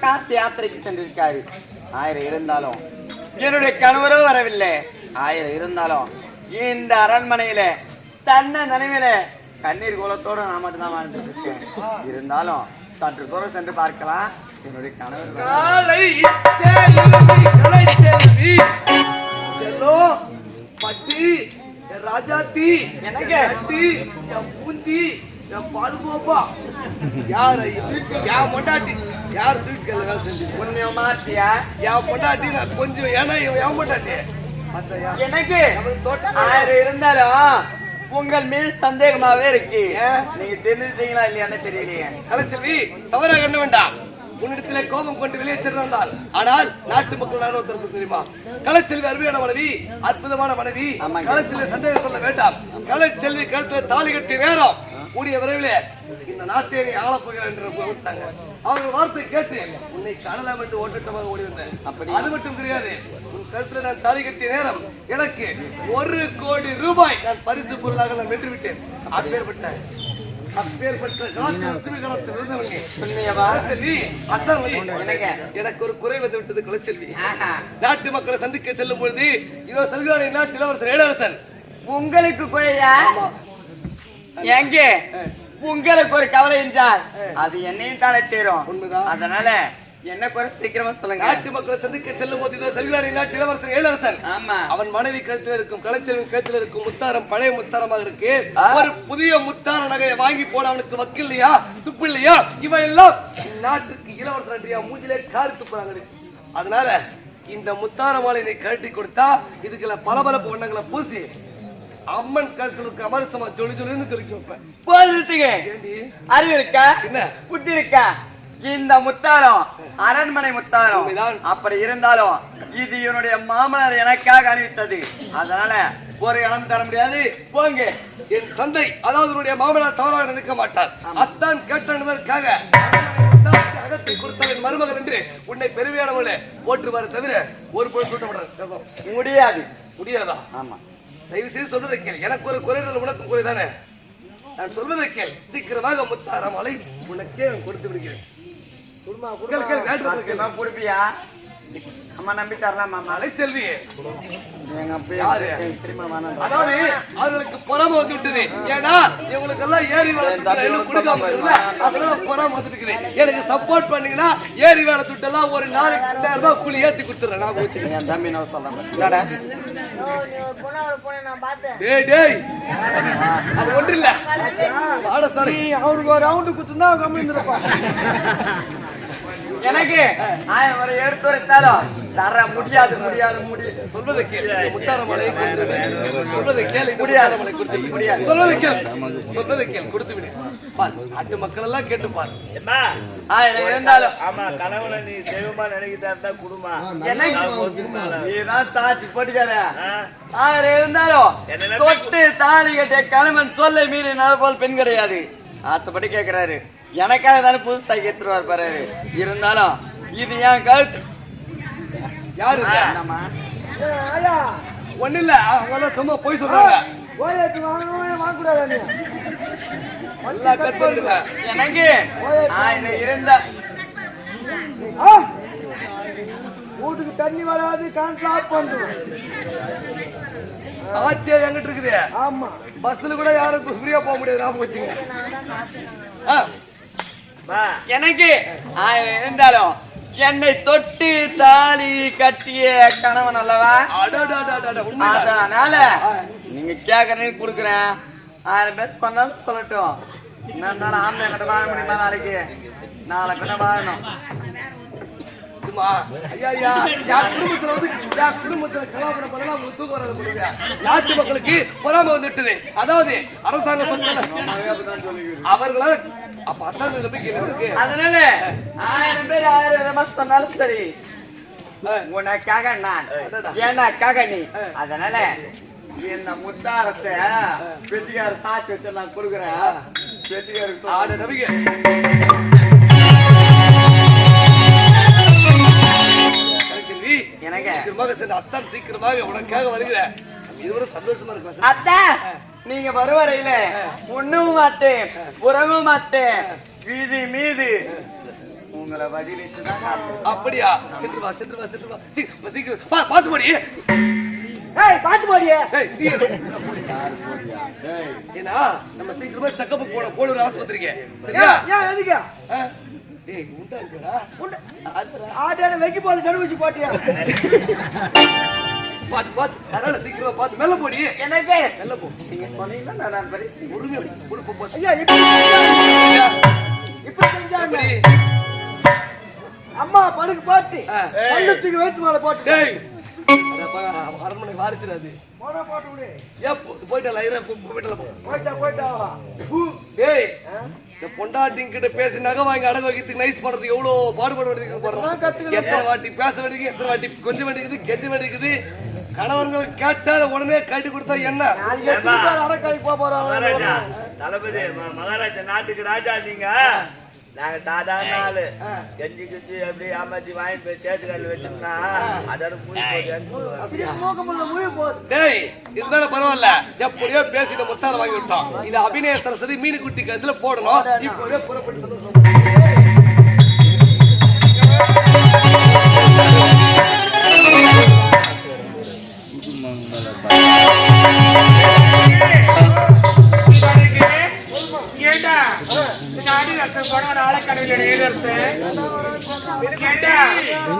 காசு யாத்திரைக்கு சென்றிருக்காரு. ஆயிரம் இருந்தாலும். என்னுடைய கணவரோ வரவில்லை. ஆயிரம் இருந்தாலும். இந்த அரண்மனையில தன்ன நினைவில கண்ணீர் கோலத்தோட நான் மட்டும்தான் வாழ்ந்துட்டு இருக்கேன். இருந்தாலும் சற்று தூரம் சென்று பார்க்கலாம். என்னுடைய கணவர் காலை பட்டி ராஜாத்தி எனக்கு? பூந்தி என் யார் என் பொண்டாட்டி. யார் ஸ்வீட் கல்ல வேலை செஞ்சு? உண்மையை மாத்தியா? என் பொண்டாட்டி நான் கொஞ்சம் ஏன்னா இவன் என் பொண்டாட்டி. மத்த எனக்கு? அவன் தோட்டம் ஆயிரம் இருந்தாலும் உங்கள் மீது சந்தேகமாவே இருக்கு? நீங்க தெரிஞ்சுட்டீங்களா இல்லையான்னு தெரியலையே. கலைச்செல்வி தவறாக எண்ண வேண்டாம் உன்னிடத்திலே கோபம் கொண்டு வெளியே சென்றால் ஆனால் நாட்டு மக்கள் நான் ஒருத்தருக்கு தெரியுமா? கலைச்செல்வி அருமையான மனைவி அற்புதமான மனைவி. களத்திலே சந்தேகம் கொள்ள வேண்டாம். கலைச்செல்வி கழுத்துல தாலி கட்டி நேரம் கூடிய விரைவிலே இந்த நாட்டை நீ ஆளப் போகிறார் என்று விட்டாங்க. அவங்க வார்த்தை கேட்டு உன்னை காணலாம் என்று ஓட்டமாக ஓடி வந்தேன். அப்படியா? அது மட்டும் தெரியாது உன் கழுத்துல நான் தாலி கட்டிய நேரம் எனக்கு ஒரு கோடி ரூபாய் நான் பரிசு பொருளாக நான் வென்று விட்டேன் அப்பேற்பட்ட? எனக்கு ஒரு குறை வந்து விட்டது குலச்செல்வி. நாட்டு மக்களை சந்திக்க செல்லும் பொழுது இதோ செல்கிறானே நாட்டு இளவரசர் இளவரசன் உங்களுக்கு குறையா? எங்க உங்களுக்கு ஒரு கவலை என்றால் அது என்னையும் தானே சேரும். அதனால என்ன குறை சீக்கிரமா சொல்லுங்க. நாட்டு மக்களை சந்திக்க செல்லும் போது இதோ செல்கிறானே நாட்டு இளவரசர் இளவரசன் ஆமா. அவன் மனைவி கழுத்தில் இருக்கும் கலைச்செல்வி கழுத்தில் இருக்கும் முத்தாரம் பழைய முத்தாரமாக இருக்கு. ஒரு புதிய முத்தார நகையை வாங்கி போட அவனுக்கு வக்கு இல்லையா துப்பு இல்லையா? இவன் எல்லாம் நாட்டுக்கு இளவரசர் அன்றியா மூஞ்சிலே காரி துப்புறாங்க அதனால இந்த முத்தார மாலை நீ கழட்டி கொடுத்தா இதுக்குள்ள பளபளப்பு வண்ணங்களை பூசி அம்மன் கழுத்தில் இருக்க அமரசமா ஜொலி ஜொலின்னு தெளிக்க வைப்பேன் அறிவு இருக்கா? என்ன? புத்தி இருக்கா? இந்த முத்தாரம் அரண்மனை முத்தாரம். அப்படி இருந்தாலும் இது என்னுடைய மாமனார் எனக்காக அணிவித்தது அதனால ஒரு இளம் தர முடியாது. போங்க. என் தந்தை அதாவது உன்னுடைய மாமனார் தவறாக நினைக்க மாட்டார். அத்தான் கேட்டதற்காக அகத்தை கொடுத்தால் என் மருமகள் என்று உன்னை பெருமையானவளே போற்றுவாரு தவிர ஒரு பொருள் முடியாது. முடியாதா? ஆமா. தயவு செய்து சொல்வதை கேள். எனக்கு ஒரு குறைகள் உனக்கும் குறைதானே நான் சொல்வதை கேள். சீக்கிரமாக முத்தாரமலை உனக்கே நான் கொடுத்து விடுகிறேன். கொடுப்பியா? அம்மா நம்பி தரலாம் மாமா அலைச்செல்வி எங்க அதாவது அவர்களுக்கு பொறாம வந்து விட்டது. ஏன்னா இவங்களுக்கு எல்லாம் ஏரி கொடுக்காம அதனால பொறாம வந்துட்டு. எனக்கு சப்போர்ட் பண்ணீங்கன்னா ஏரி வேலை துட்டு எல்லாம் ஒரு நாளைக்கு ரெண்டாயிரம் ரூபாய் கூலி ஏத்தி கொடுத்துறேன் நான் என் தம்பி நான் சொல்றேன்? டேய் டேய். அது ஒன்று இல்ல. அவருக்கு ஒரு ரவுண்டு குத்துனா கம்மி இருப்பான் எனக்கு? ஆயிரம் ஒரு எடுத்து வைத்தாலும் தர முடியாது முடியாது முடியாது சொல்வதை கேள். முத்தாரமலை. சொல்வதை கேள். இந்த முடியாது. முத்தாரமலை கொடுத்து. முடியாது. சொல்வதை கேள். சொல்வதை கேள். கொடுத்து விடு. பார் நாட்டு மக்கள் எல்லாம் கேட்டு பார். ஆயிரம் இருந்தாலும். ஆமா கணவனை நீ தெய்வமா நினைக்கிறதா இருந்தா குடுமா? எனக்கு நீதான் சாட்சி போட்டுக்கார? ஆயிரம் இருந்தாலும் தொட்டு தாலி கட்டிய கணவன் சொல்லை மீறி நான் போல் பெண் கிடையாது. ஆசைப்பட்டு கேக்குறாரு. எனக்காக தானே புது சைக்கிள் எடுத்துட்டு பாரு. இருந்தாலும் இது என் கழுத்து. யாரு? ஒண்ணு இல்ல. அவங்க சும்மா போய் சொல்றாங்க. எனக்கு? இருந்த. வீட்டுக்கு தண்ணி வராது கரண்ட் ஆஃப் பண்ணுறோம் ஆட்சியா எங்கிட்டு இருக்குது? ஆமா. பஸ்ல கூட யாரும் ஃப்ரீயா போக முடியாது ஞாபகம் வச்சுங்க நான் தான் பார்த்தேன் ஆ, மா, எனக்கு இருந்தாலும் என்னை தொட்டு தாலி கட்டிய கணவன் அல்லவா. அதனால நீங்க கேக்குறேன்னு குடுக்குறேன். ஆயிரம் பேர் பண்ணாலும் சொல்லட்டும். என்ன ஆம்பளை கிட்ட வாழ முடியுமா நாளைக்கு? நாளை பின்ன வாழணும். நாட்டு மக்களுக்கு பொறாம வந்துட்டது. அதாவது அரசாங்க அவர்களால அப்ப அத்தான் நம்பிக்கை இருக்கு. அதனால ஆயிரம் பேர் ஆயிரம் விதமா சொன்னாலும் சரி. உனக்காக நான் எனக்காக நீ. அதனால இந்த முத்தாரத்தை பெட்டிக்கார சாட்சி வச்சு நான் கொடுக்குறேன். பெட்டிக்காருக்கு ஆடு நம்பிக்கை. எனக்கு சீக்கிரமாக சென்று அத்தான் சீக்கிரமாக உனக்காக வருகிறேன். இதுவரை சந்தோஷமா இருக்கலாம் அத்தா! நீங்க வருவரையில உண்ணவும் மாட்டேன் உறவும் மாட்டேன் வீதி மீது. உங்களை வழி வச்சு தான் காப்பேன். அப்படியா? சென்று வா சென்று வா சென்று வா. சீக்கிரம் பாத்து போடி. ஏய் பாத்து போடியே. ஏன்னா நம்ம சீக்கிரமா செக்கப் போட போலூர் ஆஸ்பத்திரிக்கு. சரியா? ஏன் எதுக்கு? ஏய் உண்டா இருக்குடா ஆட்டான வைக்க போல சடு வச்சு போட்டியா? பாத்து பாத்து. அதனால சீக்கிரமா பாத்து. மேல போடி எனக்கு மேல போ. நீங்க சொன்னீங்கன்னா நான் பரிசு உரிமை போடு போ போ. ஐயா இப்படி செஞ்சாங்க. அம்மா படுக்கு போட்டு. பள்ளத்துக்கு வைத்து மேல போட்டு. டேய். போனா போட்டு விடு. போ போயிட்டல போ போயிட்டா போயிட்டா. ஏய் இந்த பொண்டாட்டிங்க கிட்ட பேசி நகை வாங்கி அடகு வைக்கிறதுக்கு நைஸ் பண்றதுக்கு எவ்வளவு பாடுபட வேண்டியது பாருங்க. எத்தனை வாட்டி பேச வேண்டியது எத்தனை வாட்டி கொஞ்சம் வேண்டியது கெஞ்ச வேண்டியது கணவர்கள் கேட்டாத உடனே கட்டி கொடுத்தா என்ன? மகாராஜா போறாங்க? தளபதி மகாராஜா நாட்டுக்கு ராஜா நீங்க. நாங்க சாதாரண ஆளு. கெஞ்சி கிச்சி எப்படி ஏமாத்தி வாங்கி போய் சேத்துக்கல்ல வச்சோம்னா அதோட மூடி போகுது அப்படியே மூக்கமுள்ள முழு போகுது டேய் இருந்தாலும் பரவாயில்ல. எப்படியோ பேசி இந்த முத்தார வாங்கி விட்டோம். இது அபிநய சரஸ்வதி மீன் குட்டி கழுத்துல போடணும். இப்போதே புறப்பட்டு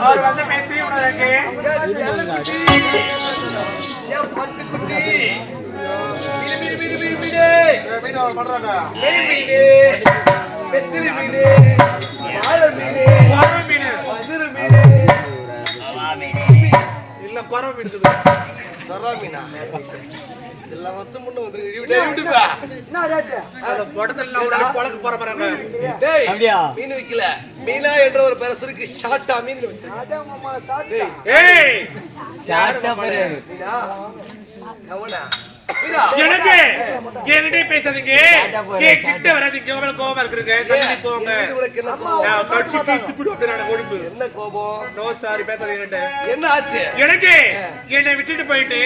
அவர் வந்து பேசி உனக்கு ஏன் பட்டு குட்டி. மீனு வாழை மீனு குறவை மீன் இல்ல குறவை மீன் இருக்குது சரா மீனா இதெல்லாம் மொத்தம் முன்ன வந்து விட்டு விட்டுப்பா. என்ன ரேட்டு அந்த படத்துல போற பாருங்க டேய் மீன் விக்கல. மீனா என்ற ஒரு பெருசருக்கு ஷார்ட்டா மீன் வச்சு மாமா சாப்பிட்டா ஏய் மீனா எனக்கு என்கிட்ட பேசாதீங்க. என் கிட்ட வராதீங்க. உங்களுக்கு கோபம் இருக்குங்க தள்ளி போங்க? நான் கட்சி பிரித்து விடுவேன் ஒழுங்கு என்ன கோபம்? நோ சாரி பேசாதீங்க என்ன ஆச்சு? எனக்கு என்னை விட்டுட்டு போயிட்டு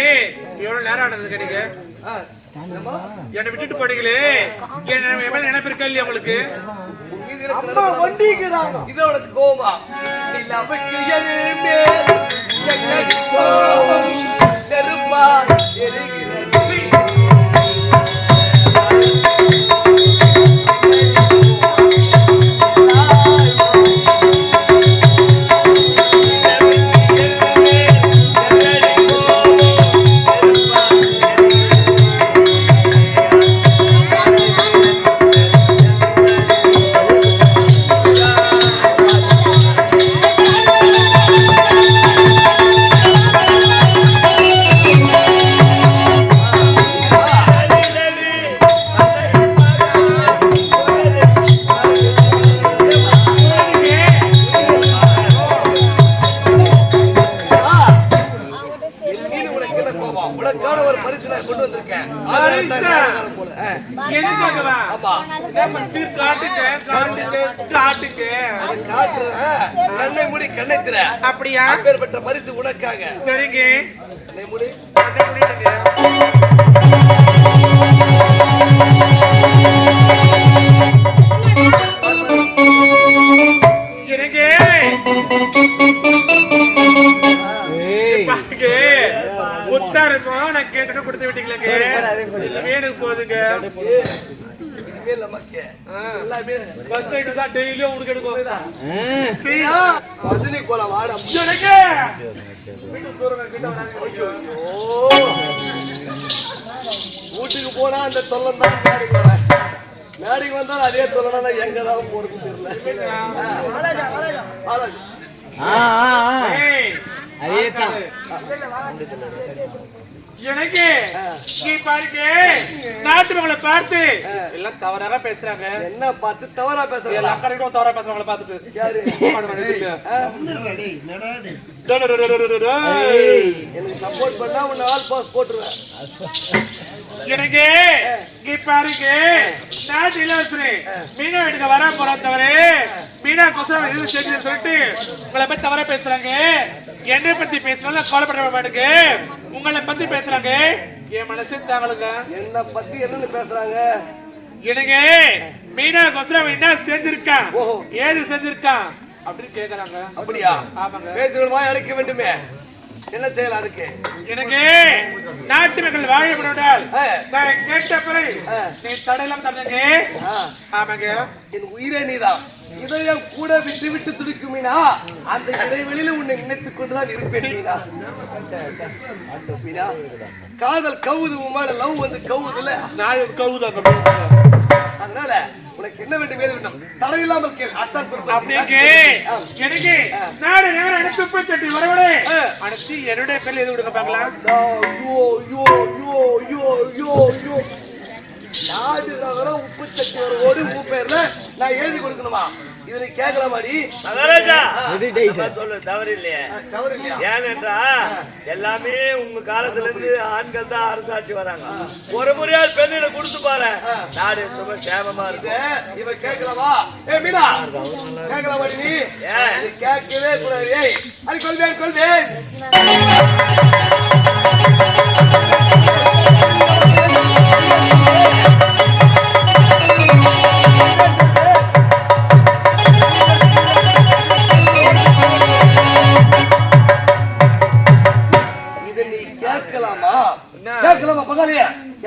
எவ்வளவு நேரம் ஆனது கிடைக்கு? என்னை விட்டுட்டு போனீங்களே. என்ன என் மேல நினைப்பு இருக்கா இல்லையா உங்களுக்கு? அம்மா நெருப்பு வண்டிக்கிறாங்க இது எங்கள் கோபம் நெருப்பா எரிகிறது கண்ணை மூடி கண்ணை திற. அப்படியா? அப்பேற்பட்ட பரிசு உனக்காக. சரிங்க. கண்ணை மூடி. எனக்கு நான் கேட்டுட்டு கொடுத்து விட்டீங்களேங்க. இது வேணுக்கு இனிமே இல்ல மக்கே எல்லாமே பஸ் ரைடு தான் டெய்லியும் உனக்கு எடுக்கும் ரஜினி கோலம் வாடம் எனக்கு வீட்டுக்கு போனா அந்த தொல்லம் தான் மேடைக்கு வரேன் மேடைக்கு வந்தாலும் அதே தொல்லனா எங்க தான் போறது தெரியல ஆ, வாழை. எனக்கு? நீ பாருங்க. நாட்டு மக்களை பார்த்து. எல்லாம் தவறாக பேசுறாங்க. என்ன பார்த்து தவறா பேசுறா எல்லா கடைக்கும் தவறா பேசுறவங்கள பார்த்துட்டு. எனக்கு சப்போர்ட் பண்ணா உன்னை ஆல் பாஸ் போட்டுருவேன். எனக்கு? நீ பாருங்க. நாட்டு இளவரசரு மீனா வீட்டுக்கு வர போறா தவிர மீனா கொசரம் எதுவும் செஞ்சு சொல்லிட்டு உங்களை பத்தி தவறா பேசுறாங்க. என்னை பத்தி பேசுனாலும் கவலைப்பட மாட்டேங்க உங்களை பத்தி பேசுறாங்க. என் மனசு தாங்களுங்க என்ன பத்தி என்னன்னு பேசுறாங்க? எனக்கு மீனா கொசரம் என்ன செஞ்சிருக்கான். ஏது செஞ்சிருக்கான் அப்படின்னு கேக்குறாங்க. அப்படியா? ஆமாங்க. பேசுகிறவா அழைக்க வேண்டுமே. என்ன செய்யலாம் அதுக்கு? எனக்கு நாட்டு மக்கள் வாழ விடால் ஆ. நான் கேட்ட பிறகு. நீ தடையெல்லாம் தந்தங்க ஆமாங்க. என் உயிரே நீதான். இதயம் கூட விட்டு விட்டு துடிக்கும் மீனா அந்த இடைவெளியில உன்னை நினைத்துக் கொண்டுதான் இருப்பேன் காதல் கவுது உமாட லவ் வந்து கவுதுல. நான் கவுதாங்க அதனால உனக்கு என்ன வேண்டும் ஏது வேண்டும் தடையில்லாமல் கேள் அத்தான். அப்படியே. எனக்கு நாடு நேரம் அனைத்து உப்பு சட்டி வரவிட ஆ. அனைத்து என்னுடைய பேர்ல எது விடுங்க பார்க்கலாம் ஐயோ, ஐயோ, ஐயோ, ஐயோ, ஐயோ, ஐயோ. நாடு நகரம் உப்பு சட்டி வர ஓடி உன் பேர்ல நான் எழுதி கொடுக்கணுமா இது நீ கேட்கலாமாடி மகாராஜா சொல்லு தவறு இல்லையே. தவறு இல்லையா? ஏனென்றா எல்லாமே உங்க காலத்துல இருந்து ஆண்கள் தான் அரசாட்சி வராங்க. ஒரு முறையால் பெண்ணிட கொடுத்து பாரு. நாடு சும சேமமா இருக்கு இவன் கேட்கலாமா ஏ மீனா! கேட்கலாமாடி நீ. ஏன்? நீ கேட்கவே கூடாது. ஏய் அது கொள்வேன் கொள்வேன்.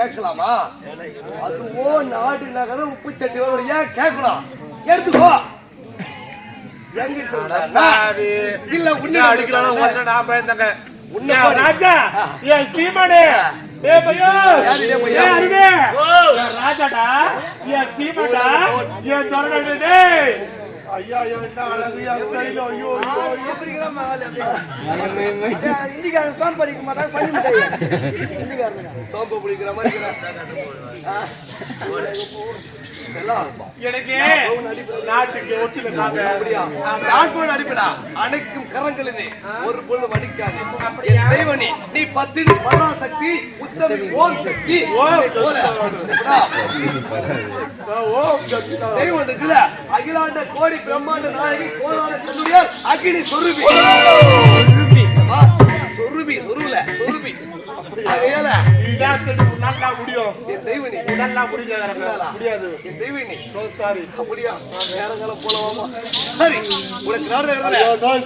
கேட்கலாமா? அதுவோ நாடு நகரம் உப்பு சட்டி வரும் ஏன் கேட்கணும்? எடுத்துக்கோ? இல்ல உன்னை அடிக்கிறாங்க நான் பயந்தாங்க உன்னை. ராஜா என் சீமானே. ராஜாடா. என் சீமாடா. என் டேய். ஐயா ஐயோ என்ன அழகு ஐயோ ஐயோ இந்திக்காரன் படிக்க மாட்டாங்க பண்ணி சோம்பு பிடிக்கிற மாதிரி எனக்கு நாட்டுக்கு ஒத்துழைக்காங்க கூட அடிப்படா. அணைக்கும் கரங்கள் இது ஒரு அப்படியா? என் தெய்வனே நீ பத்தினி பராசக்தி உத்தமி ஓம் சக்தி. உன்னை போல. எப்படா? ஓ தெய்வம் இருக்குல்ல? அகிலாண்ட கோடி பிரம்மாண்ட நாயகி கோலாத கல்லூரியார் அகினி சொருபி. முடியாது என் தெய்வனி சாரி அப்படியா? நேரங்காலம் போலவாமா சரி. உனக்கு நாடு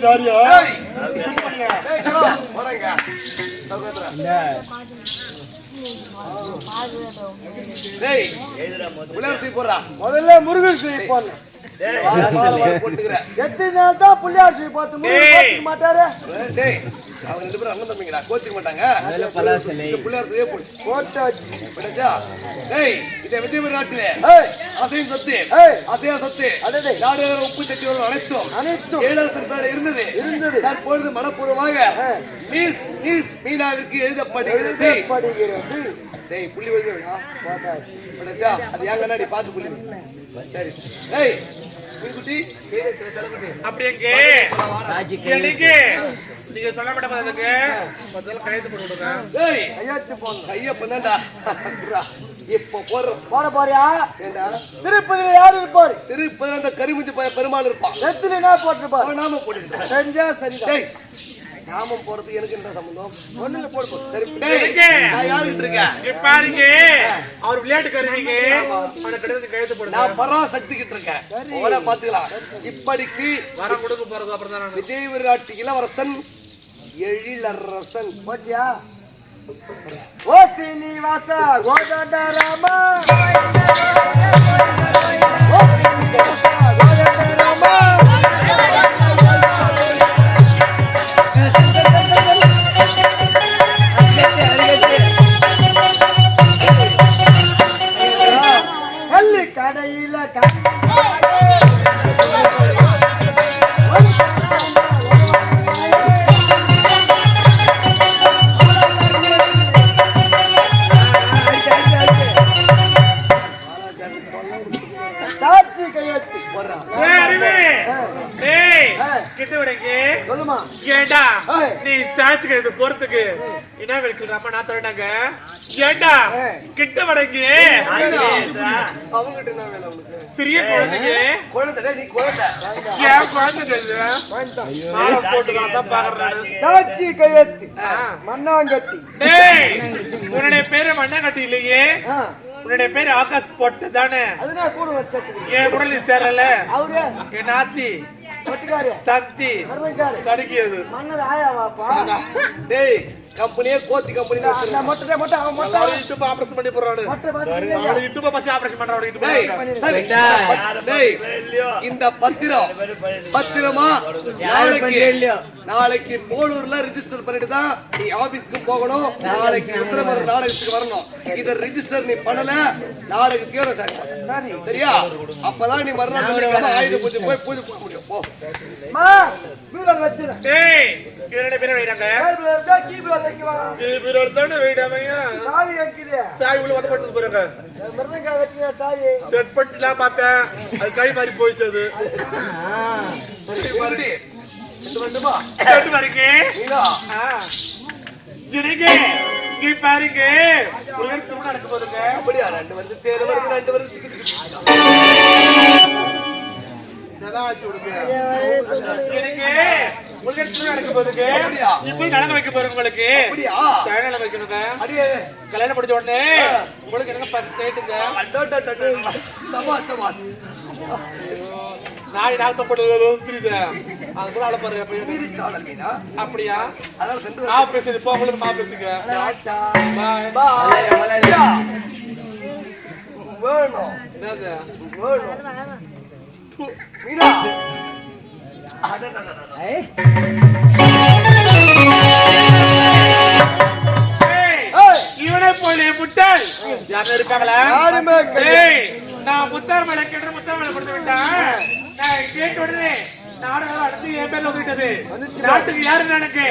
சாரியா ஏய். ஏய், சரோ, போறேங்க. சகோதரா. டேய், புள்ளையார் போடுறா. முதல்ல முருகன் செய்ய போடணும் எத்தனை நாள் தான் புள்ளியார் செய்ய பார்த்து. பார்த்துக்க மாட்டாரு? டேய், அவங்க ரெண்டு பேரும் அண்ணன் தம்பிங்கடா, கோச்சிக்க மாட்டாங்க. இந்த புள்ளையார் செய்ய போடு. போட்டாச்சு. புரியுதா? டேய், இதை விஜயபுரி நாட்டிலே அசையும் சொத்து. அசையா சொத்து, அடடே. நாடுகிற உப்பு சட்டியோடு அனைத்தும். அனைத்தும். ஏழாயிரத்தி பேர் இருந்தது. இருந்தது. தற்பொழுது மனப்பூர்வமாக. ஆ. மீஸ் மீஸ் மீனாவிற்கு எழுதப்படுகிறது. எழுதப்படுகிறது. டேய் புள்ளி வைக்கா அது ஏன் கண்ணாடி பார்த்து புள்ளி. சரி. டேய் அப்படியே நீங்க சொல்ல மாட்டேங்க முதல்ல கைது போட்டு விடுங்க கையெழுத்து கைய பண்ணா இப்ப போடுற போட போறியா? திருப்பதியில யாரு இருப்பாரு? திருப்பதி அந்த கரிமுஞ்சி பெருமாள் இருப்பான். என்ன போட்டுருப்பாரு? நாம போட்டுக்கிட்டான் செஞ்சா சரிதான். டேய் நாமம் போறதுக்கு எனக்கு என்ன சம்பந்தம்? ஒண்ணுல போடு போடு. சரி யாருகிட்ட இருக்கேன்? பாருங்க. அவர் விளையாட்டு கருவிங்க. அவனை கிட்ட கைது போடுங்க நான் பராசக்தி கிட்ட இருக்கேன் உடனே பாத்துக்கலாம் இப்படிக்கு வரம் கொடுக்க போறது அப்புறம் தான் விஜய் விராட்டு இளவரசன் எழிலரசன். போட்டியா? ஓ சீனிவாச கோதண்ட ராமா. கையெழுத்து சொல்லுமா. ஏண்டா. நீ சாட்சி போறதுக்கு என்ன வெடிக்கலாமா நான் தொடண்டாங்க ஏண்டா கிட்ட உனக்கு? சிறிய குழந்தைங்க குழந்தை நீ குழந்தை. ஏன்? மாலை போட்டுக்கலாம் தான் பாக்குறேன் சாட்சி கையெழுத்து மண்ணாங்கட்டி. டேய் உன்னுடைய பேரு மண்ணாங்கட்டி இல்லையே. உன்னுடைய பேரு ஆகாஷ் பொட்டு தானே என் நீ சேரல? அவரு. என் தடுக்கியது. மன்னர் ஆயாவாப்பா. டேய் கம்பெனியே கோத்தி கம்பெனி மொட்டை மொட்டை அவன் மொட்டை. ஆபரேஷன் பண்ணி போறாரு அவனுக்கு இட்டுப்பு பசி ஆபரேஷன் பண்றான் டேய். டேய், இந்த பத்திரம் பத்திரமா? நாளைக்கு நாளைக்கு போலூர்ல ரிஜிஸ்டர் பண்ணிட்டு தான் நீ ஆபீஸ்க்கு போகணும். நாளைக்கு உத்தரமர நாடகத்துக்கு வரணும். இத ரிஜிஸ்டர் நீ பண்ணல நாடகத்தையோட சார். சரி சரியா? அப்பதான் நீ மறுநாள் வெள்ளிக்கிழமை ஆயுத பூஜை போய் பூஜை போட முடியும். சாவி சாய் வந்து போறாங்க பார்த்தேன் அது கை மாறி போயிடுச்சு அது பாருங்க நீலா எனக்கு நடக்க போதுங்க அப்படியா ரெண்டு வருது தேர் ரெண்டு வருது நடக்க அப்படியா? வைக்க போறோம் உங்களுக்கு அப்படியா வைக்கணுங்க கல்யாணம் முடிஞ்ச உடனே உங்களுக்கு எனக்கு பத்து கேட்டுங்க சபாஷ் சபாஷ் நாய் புரியுது அது கூட அழ பாருங்க அப்படியா அதனால பேசுது போ உங்களுக்கு மா பேசுங்க வேணும் என்னது வேணும் ஏய், இவனை போல முட்டாள். யாரும் இருக்காங்களா யாருமே நான் முத்தார் மேல கேட்டு முத்தார் மேல கொடுத்து விட்டேன். நான் கேட்ட உடனே நாடகம் அடுத்து என் பேர்ல வந்துட்டது நாட்டுக்கு யாரு எனக்கு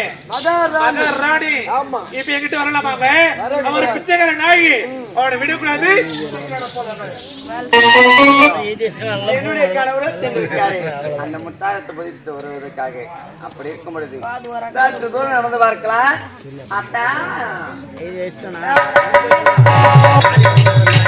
ராணி ஆமா. இப்ப என்கிட்ட வரலாமா அவன் அவர் பிச்சைக்கார நாயி அவனை விடக்கூடாது என்னுடைய சென்றிருக்காரு அந்த முத்தாரத்தை பதித்து வருவதற்காக அப்படி இருக்கும் பொழுது சற்று தூரம் நடந்து பார்க்கலாம் அத்தா